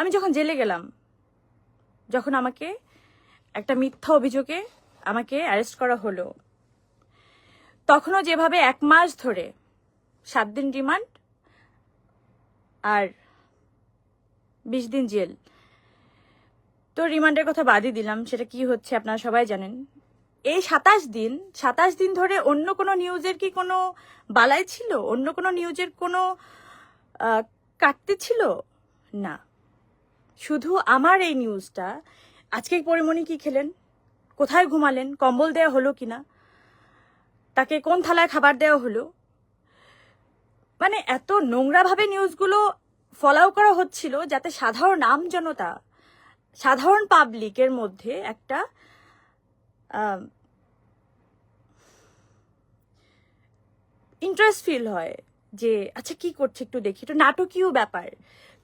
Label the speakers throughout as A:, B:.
A: আমি যখন জেলে গেলাম, যখন আমাকে একটা মিথ্যা অভিযোগে আমাকে অ্যারেস্ট করা হলো, তখনও যেভাবে এক মাস ধরে সাত দিন রিমান্ড আর বিশ দিন জেল, তো রিমান্ডের কথা বাদই দিলাম, সেটা কি হচ্ছে আপনারা সবাই জানেন। এই সাতাশ দিন সাতাশ দিন ধরে অন্য কোনো নিউজের কি কোনো বালাই ছিল? অন্য কোনো নিউজের কোনো কাটতে ছিল? না। শুধু আমার এই নিউজটা আজকে পরিমণি কি খেলেন? কোথায় ঘুমালেন? কম্বল দেওয়া হলো কিনা? তাকে কোন থালায় খাবার দেওয়া হলো? মানে এত নোংরাভাবে নিউজগুলো ফলাও করা হচ্ছিল যাতে সাধারণ আমজনতা সাধারণ পাবলিকের মধ্যে একটা ইন্টারেস্ট ফিল হয় যে আচ্ছা কি করছে একটু দেখি, একটু নাটকীয় ব্যাপার।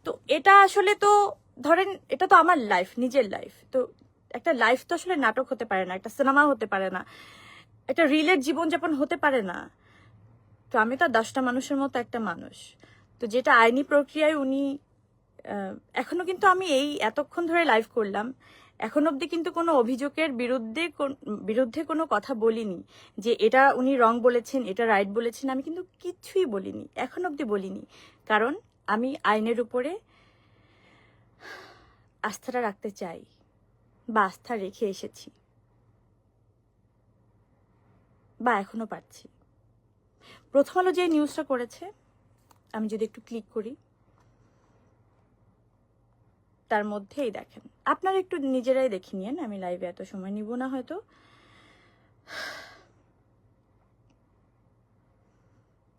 A: তো এটা আসলে তো ধরেন, এটা তো আমার লাইফ নিজের লাইফ তো একটা লাইফ তো আসলে নাটক হতে পারে না, একটা সিনেমা হতে পারে না, একটা রিলের জীবনযাপন হতে পারে না। তো আমি তো দশটা মানুষের মতো একটা মানুষ। তো যেটা আইনি প্রক্রিয়ায় উনি এখনও কিন্তু আমি এই এতক্ষণ ধরে লাইভ করলাম। এখন অবধি কিন্তু কোনো অভিযোগের বিরুদ্ধে বিরুদ্ধে কোনো কথা বলিনি যে এটা উনি রং বলেছেন, এটা রাইট বলেছেন, আমি কিন্তু কিছুই বলিনি, এখন অবধি বলিনি। কারণ আমি আইনের উপরে আস্থাটা রাখতে চাই বা আস্থা রেখে এসেছি। বা এখনও পাচ্ছি প্রথম আলো যে নিউজটা করেছে, আমি যদি একটু ক্লিক করি, তার মধ্যেই দেখেন। আপনারা একটু নিজেরাই দেখে নিয়েন, আমি লাইভে এত সময় নিব না হয়তো।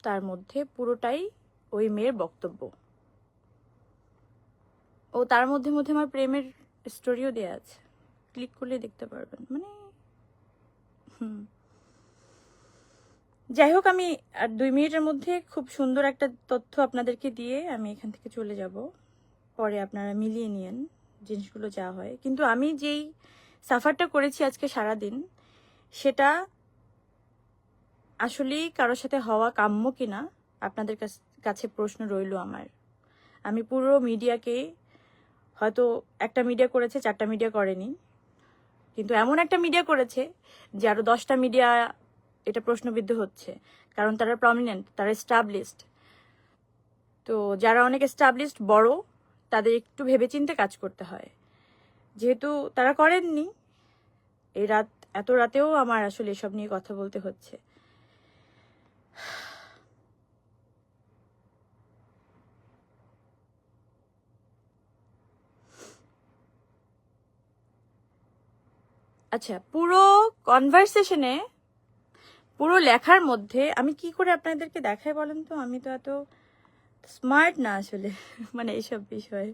A: তার মধ্যে পুরোটাই ওই মেয়ের বক্তব্য। ও তার মধ্যে মধ্যে আমার প্রেমের স্টোরিও দেওয়া আছে। ক্লিক করলে দেখতে পারবেন। মানে হুম। যাই হোক, আমি আর দুই মিনিটের মধ্যে খুব সুন্দর একটা তথ্য আপনাদেরকে দিয়ে আমি এখান থেকে চলে যাব। পরে আপনারা মিলিয়ে নিয়েন জিনিসগুলো যা হয়। কিন্তু আমি যেই সাফারটা করেছি আজকে সারা দিন সেটা আসলেই কারোর সাথে হওয়া কাম্য কিনা, আপনাদের কাছ- প্রশ্ন রইল আমার। আমি পুরো মিডিয়াকে হয়তো একটা মিডিয়া করেছে, চারটা মিডিয়া করেনি। কিন্তু এমন একটা মিডিয়া করেছে, যে আরও দশটা মিডিয়া এটা প্রশ্নবিদ্ধ হচ্ছে। কারণ তারা প্রমিনেন্ট তারা এস্টাবলিশড তো যারা অনেক এস্টাবলিশড বড়, তাদের একটু ভেবেচিন্তে কাজ করতে হয়। যেহেতু তারা করেননি এই রাত, এত রাতেও আমার আসলে এসব নিয়ে কথা বলতে হচ্ছে। আচ্ছা পুরো কনভারসেশনে পুরো লেখার মধ্যে আমি কি করে আপনাদেরকে দেখাই বলেন তো? আমি তো এত স্মার্ট না আসলে মানে এইসব বিষয়ে।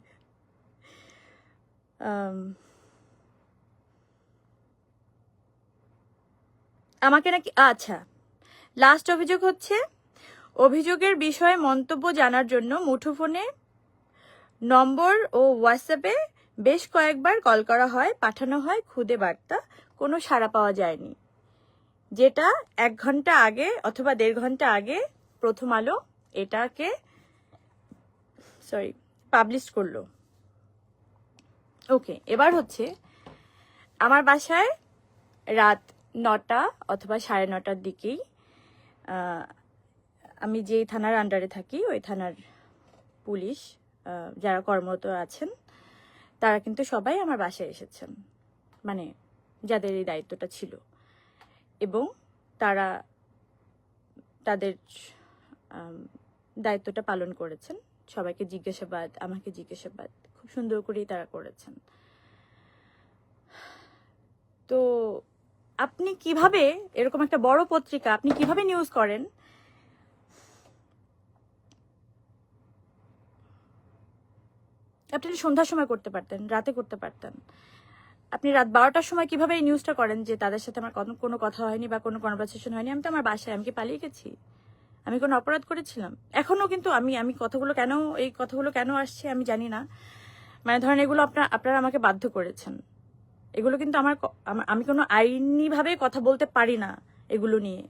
A: আমাকে নাকি আচ্ছা লাস্ট অভিযোগ হচ্ছে, অভিযোগের বিষয়ে মন্তব্য জানার জন্য মুঠোফোনে নম্বর ও হোয়াটসঅ্যাপে বেশ কয়েকবার কল করা হয়, পাঠানো হয়, খুদে বার্তা, কোনো সাড়া পাওয়া যায়নি। যেটা এক ঘণ্টা আগে অথবা দেড় ঘণ্টা আগে প্রথম আলো এটাকে সরি পাবলিশ করল। ওকে এবার হচ্ছে আমার বাসায় রাত নটা অথবা সাড়ে নটার দিকেই আমি যেই থানার আন্ডারে থাকি, ওই থানার পুলিশ যারা কর্মরত আছেন তারা কিন্তু সবাই আমার বাসায় এসেছেন। মানে যাদের এই দায়িত্বটা ছিল। এবং তারা তাদের দায়িত্বটা পালন করেছেন। সবাইকে জিজ্ঞাসাবাদ, আমাকে জিজ্ঞাসাবাদ। খুব সুন্দর করেই তারা করেছেন। তো আপনি কীভাবে, এরকম একটা বড় পত্রিকা আপনি কীভাবে নিউজ করেন? আপনি সন্ধ্যার সময় করতে পারতেন, রাতে করতে পারতেন, আপনি রাত বারোটার সময় কীভাবে এই নিউজটা করেন যে তাদের সাথে আমার কোনো- কথা হয়নি বা কোনো কনভারসেশন হয়নি? আমি তো আমার বাসায়, আমি কি পালিয়ে গেছি? আমি কোনো অপরাধ করেছিলাম? এখনও কিন্তু আমি আমি কথাগুলো কেন, এই কথাগুলো কেন আসছে আমি জানি না। মানে ধরেন এগুলো আপনার আপনারা আমাকে বাধ্য করেছেন। এগুলো কিন্তু আমার আমি কোনো আইনি ভাবে কথা বলতে পারি না এগুলো নিয়ে।